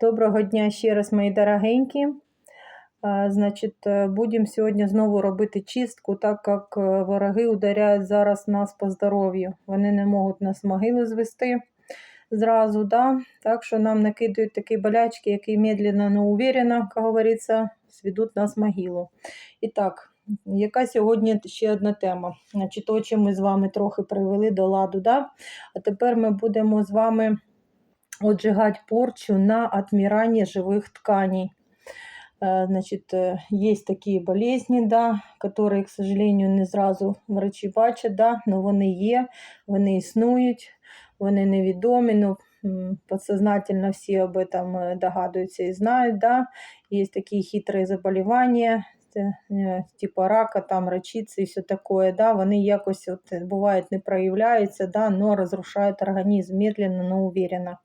Доброго дня ще раз, мої дорогенькі. Значить, е, будемо сьогодні знову робити чистку, так як е, вороги ударяють зараз нас по здоров'ю. Вони не можуть нас з могили звести зразу, да? так що нам накидають такі болячки, які медленно, но уверенно, як говориться, сведуть нас в могилу. І так, яка сьогодні ще одна тема? Значить, то, чим ми з вами трохи привели до ладу, да? а тепер ми будемо з вами отжигать порчу на отмирание живых тканей. Э, Значит, э, есть такие болезни, да, которые, к сожалению, не зразу врачі бачать, да, но вони є, вони існують, вони невідомі, ну, м, подсознательно всі об этом е, догадуються і знають, да. Есть такие хитрые заболевания, це, е, типа рака, там, рачиці і все такое, да, вони якось, от, е, бувають, не проявляються, да, но разрушають організм медленно, но уверенно.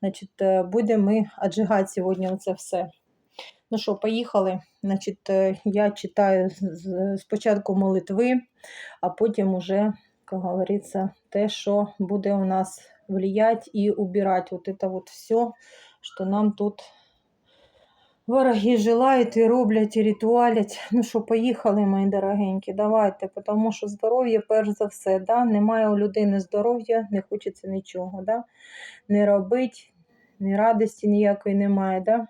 Значить, е, будемо ми отжигати сьогодні оце все. Ну що, поїхали. Значить, я читаю спочатку молитви, а потім уже, як говориться, те, що буде у нас влиять і убирать вот это вот все, що нам тут вороги желають і роблять, і ритуалять. Ну що, поїхали, мої дорогенькі, давайте, тому що здоров'я перш за все, да? немає у людини здоров'я, не хочеться нічого, да? не робить, ні радості ніякої немає. Да?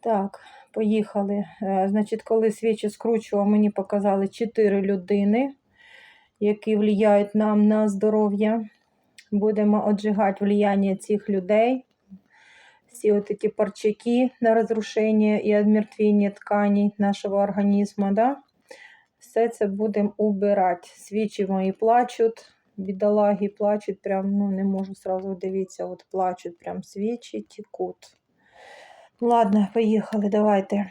Так, поїхали. Е, Значить, коли свічі скручував, мені показали 4 людини, які впливають нам на здоров'я. Будемо отжигати влияння цих людей. Всі вот эти парчаки на разрушение и отмертвение тканей нашого організму. Да? Все це будемо убирати. Свічі мої плачуть, бідолаги плачуть, прям, ну не можу сразу дивитися, от плачуть, прям свічі текут. Ладно, поехали, давайте.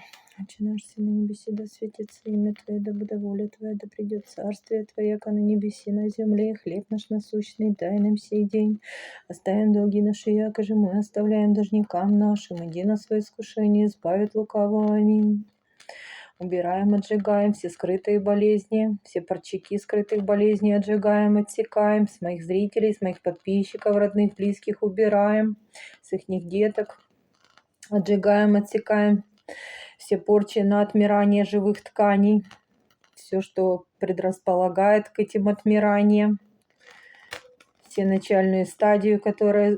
Наш, си на небеси, да светится имя Твое, да буде воля Твоя, да придет царствие Твое, яко на небеси, на земле, хлеб наш насущный, дай нам сей день. Оставим долги наши, яко же мы оставляем должникам нашим, иди на свое искушение, избави от лукавого, аминь. Убираем, отжигаем все скрытые болезни, все парчаки скрытых болезней отжигаем, отсекаем, с моих зрителей, с моих подписчиков, родных, близких убираем, с их деток, отжигаем, отсекаем все порчи на отмирание живых тканей, все, что предрасполагает к этим отмираниям, все начальные стадии, которые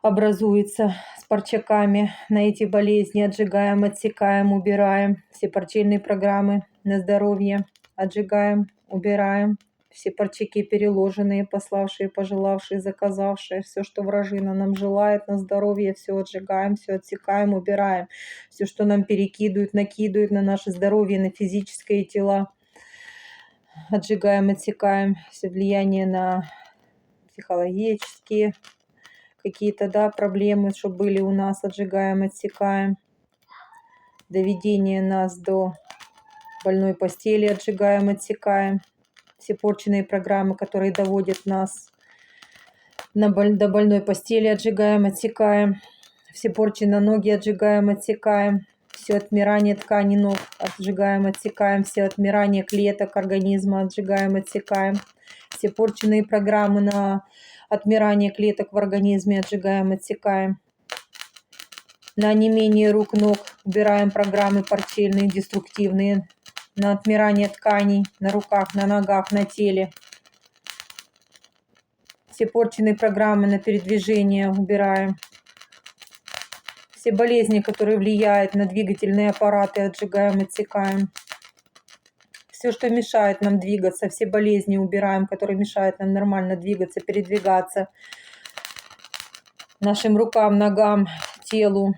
образуются с парчаками. На эти болезни, отжигаем, отсекаем, убираем, все парчельные программы на здоровье, отжигаем, убираем, все парчаки переложенные, пославшие, пожелавшие, заказавшие, все, что вражина нам желает на здоровье, все отжигаем, все отсекаем, убираем, все, что нам перекидывают, накидывают на наше здоровье, на физические тела, отжигаем, отсекаем, все влияние на психологические какие-то, да, проблемы, что были у нас, отжигаем, отсекаем, доведение нас до больной постели, отжигаем, отсекаем, все порченные программы, которые доводят нас на боль- до больной постели, отжигаем, отсекаем, все порчи на ноги отжигаем, отсекаем, все отмирание тканей ног отжигаем, отсекаем, все отмирание клеток организма отжигаем, отсекаем, все порченные программы на отмирание клеток в организме отжигаем, отсекаем. На онемение рук, ног убираем программы парчельные, деструктивные, на отмирание тканей на руках, на ногах, на теле. Все порченные программы на передвижение убираем. Все болезни, которые влияют на двигательные аппараты, отжигаем, отсекаем. Все, что мешает нам двигаться, все болезни убираем, которые мешают нам нормально двигаться, передвигаться. Нашим рукам, ногам, телу.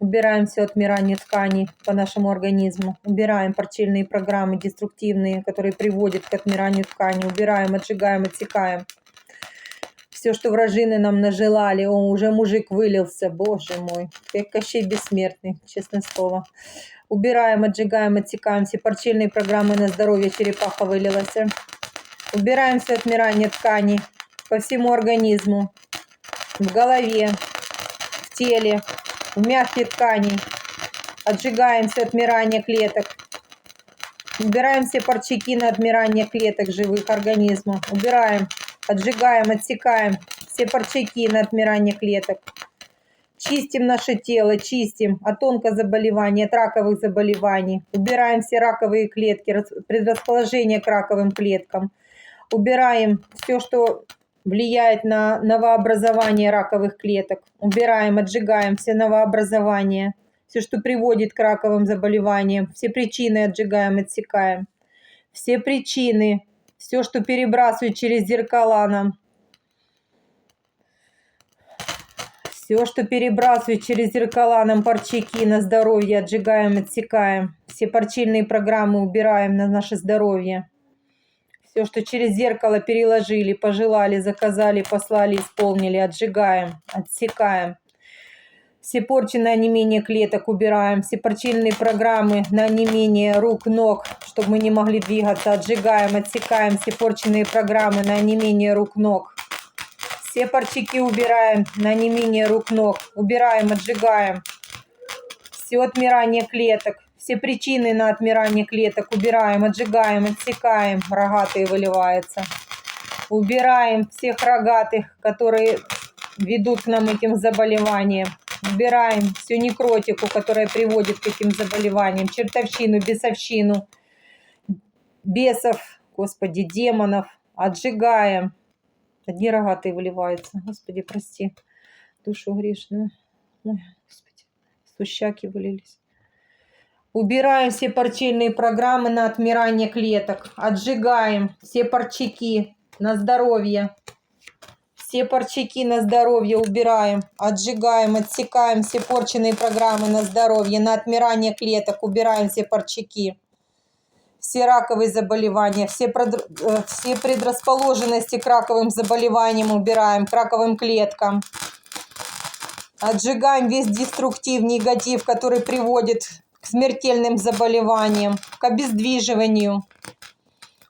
Убираем все отмирание тканей по нашему организму. Убираем парчельные программы деструктивные, которые приводят к отмиранию тканей. Убираем, отжигаем, отсекаем. Все, что вражины нам нажелали. О, уже мужик вылился, боже мой. Как Кощей бессмертный, честное слово. Убираем, отжигаем, отсекаем все парчельные программы на здоровье. Черепаха вылилась. Убираем все отмирание тканей по всему организму. В голове, в теле, мягкие ткани. Отжигаем все отмирание клеток. Убираем все парчаки на отмирание клеток живых организма. Убираем, отжигаем, отсекаем все парчаки на отмирание клеток. Чистим наше тело, чистим от онкозаболеваний, от раковых заболеваний. Убираем все раковые клетки, рас- предрасположение к раковым клеткам. Убираем все, что влияет на новообразование раковых клеток. Убираем, отжигаем все новообразования, все, что приводит к раковым заболеваниям. Все причины отжигаем, отсекаем. Все причины, все, что перебрасывает через зеркала нам. Все, что перебрасывает через зеркала нам парчики на здоровье, отжигаем, отсекаем. Все парчильные программы убираем на наше здоровье. Все, что через зеркало переложили, пожелали, заказали, послали, исполнили, отжигаем, отсекаем. Все порчи на онемение клеток убираем, все порчильные программы на онемение рук, ног, чтобы мы не могли двигаться, отжигаем, отсекаем все порченные программы на онемение рук, ног. Все порчики убираем на онемение рук, ног, убираем, отжигаем. Все отмирание клеток, все причины на отмирание клеток убираем, отжигаем, отсекаем, рогатые выливаются. Убираем всех рогатых, которые ведут к нам этим заболеваниям. Убираем всю некротику, которая приводит к этим заболеваниям, чертовщину, бесовщину, бесов, господи, демонов. Отжигаем. Одни рогатые выливаются. Господи, прости, душу грешную. Ой, господи, сущаки вылились. Убираем все парчильные программы на отмирание клеток. Отжигаем все парчики на здоровье. Все парчики на здоровье убираем. Отжигаем, отсекаем все порченные программы на здоровье. На отмирание клеток убираем все парчики. Все раковые заболевания, все, продр- э, все предрасположенности к раковым заболеваниям убираем, к раковым клеткам. Отжигаем весь деструктив, негатив, который приводит к смертельным заболеваниям, к обездвиживанию.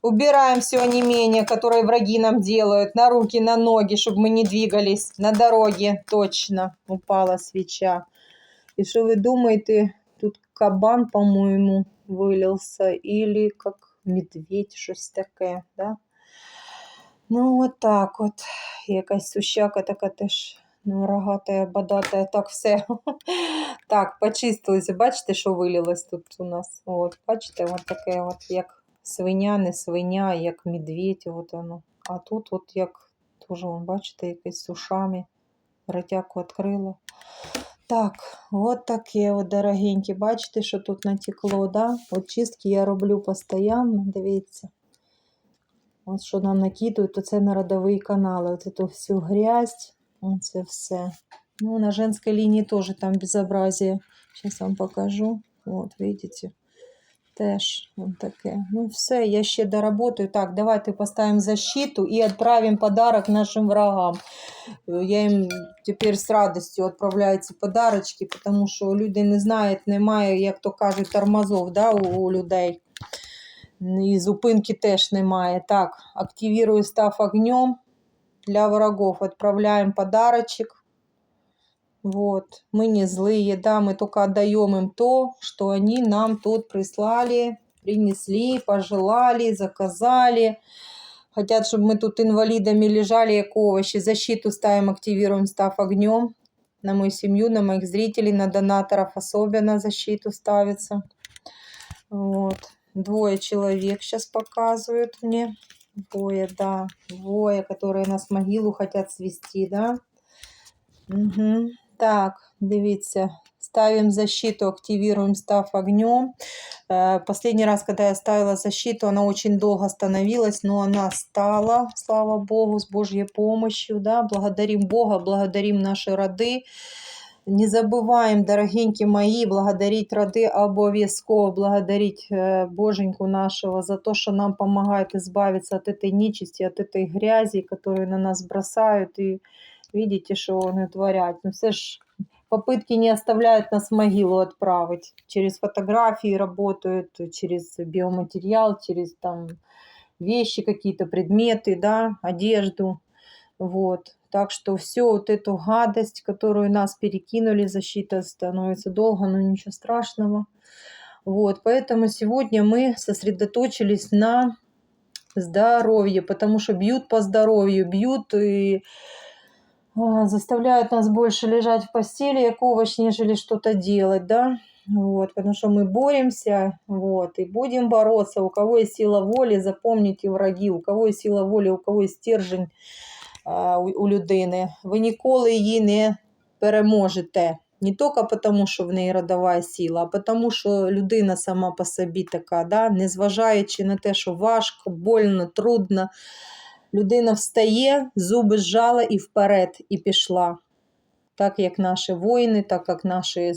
Убираем все онемение, которое враги нам делают, на руки, на ноги, чтобы мы не двигались. На дороге точно упала свеча. И что вы думаете, тут кабан, по-моему, вылился, или как медведь, щось таке, да? Ну, от так от. Якась сущака така теж ну, рогатая, бодатая, так все. Так, почистилися. Бачите, що вилилось тут у нас? От, бачите, от таке, от як свиня, не свиня, як медведь, от воно. А тут от як теж, бачите, якесь з ушами. Ротяку відкрила. Так, от таке, от, дорогенькі. Бачите, що тут натекло, да? От чистки я роблю постійно, дивіться. От що нам накидують, то це на родові канали. От эту всю грязь, оце все. Ну, на женской линии тоже там безобразие. Сейчас вам покажу. Вот, видите? Теж вот таке. Ну, все, я ще доработаю. Так, давайте поставим защиту и отправим подарок нашим врагам. Я їм тепер з радістю відправляю ці подарочки, тому що люди не знають, немає, як то кажуть, тормозов да, у, у людей. І зупинки теж немає. Так, активірую став огнем для врагов. Отправляем подарочек. Вот. Мы не злые, да, мы только отдаем им то, что они нам тут прислали, принесли, пожелали, заказали. Хотят, чтобы мы тут инвалидами лежали, как овощи. Защиту ставим, активируем, став огнем. На мою семью, на моих зрителей, на донаторов особенно защиту ставится. Вот. Двое человек сейчас показывают мне. Двое, да. Двое, которые нас в могилу хотят свести, да. Угу. Так, дивіться. Ставим защиту, активируем став огнем. Э, Последний раз, когда я ставила защиту, она очень долго становилась, но она стала, слава Богу, с Божьей помощью. Да? Благодарим Бога, благодарим наши роды. Не забываем, дорогенькі мої, благодарить роди обов'язково, благодарить Боженьку нашего за то, что нам помогает избавиться от этой нечисти, от этой грязи, которую на нас бросают. И видите, что вони творять. Ну все ж попытки не оставляют нас в могилу отправить. Через фотографии работают, через биоматериал, через там вещи какие-то, предметы, да, одежду. Вот. Так что все вот эту гадость, которую нас перекинули, защита становится долго, но ничего страшного. Вот. Поэтому сегодня мы сосредоточились на здоровье, потому что бьют по здоровью, бьют и а, заставляют нас больше лежать в постели, як овощ, нежели что-то делать, да, вот, потому что мы боремся, вот, и будем бороться, у кого есть сила воли, запомните враги, у кого есть сила воли, у кого є стержень у, у людини, ви ніколи її не переможете. Не тільки тому, що в неї родова сила, а тому, що людина сама по собі така, да? незважаючи на те, що важко, больно, трудно, людина встає, зуби зжала і вперед, і пішла. Так як наші воїни, так як наші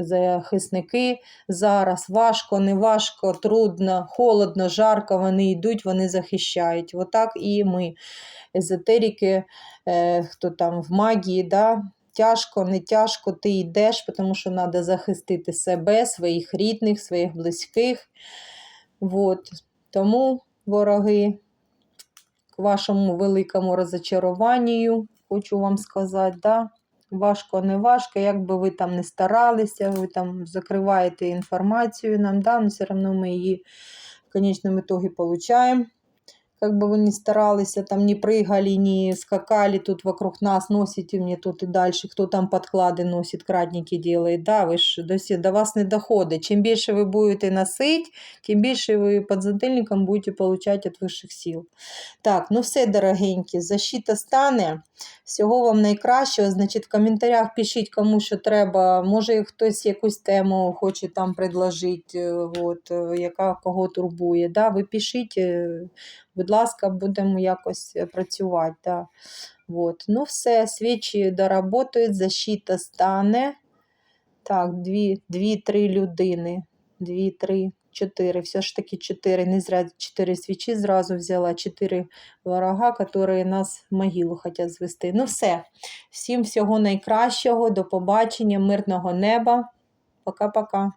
захисники зараз важко, не важко, трудно, холодно, жарко, вони йдуть, вони захищають. Отак і ми, езотерики, е, хто там в магії, да? тяжко, не тяжко, ти йдеш, тому що треба захистити себе, своїх рідних, своїх близьких. Вот. Тому, вороги, к вашому великому розочаруванню, хочу вам сказати, да? важко, не важко, як би ви там не старалися, ви там закриваєте інформацію нам, да? але все одно ми її в конечном итоге получаем. Как бы вы ни старались, там не прыгали, не скакали тут вокруг нас, носите мне тут и дальше, кто там подклады носит, крадники делает, да, ви ж до, сі- до вас не доходить. Чим більше ви будете носить, тим більше ви під затильником будете получать від вищих сил. Так, ну все, дорогенькі, защита стане. Всього вам найкращого. Значить, в коментарях пишіть, кому що треба. Може, хтось якусь тему хоче там предложити, е, от, е, яка кого турбує. Да? Ви пишіть, е, будь ласка, будемо якось е, працювати. Да? От. Ну, все, свічі доработають, защита стане. Так, дві, дві-три людини. Дві, три, чотири. Все ж таки чотири. Не зря чотири свічі зразу взяла. Чотири ворога, які нас в могилу хочуть звести. Ну все. Всім всього найкращого. До побачення, мирного неба. Пока-пока.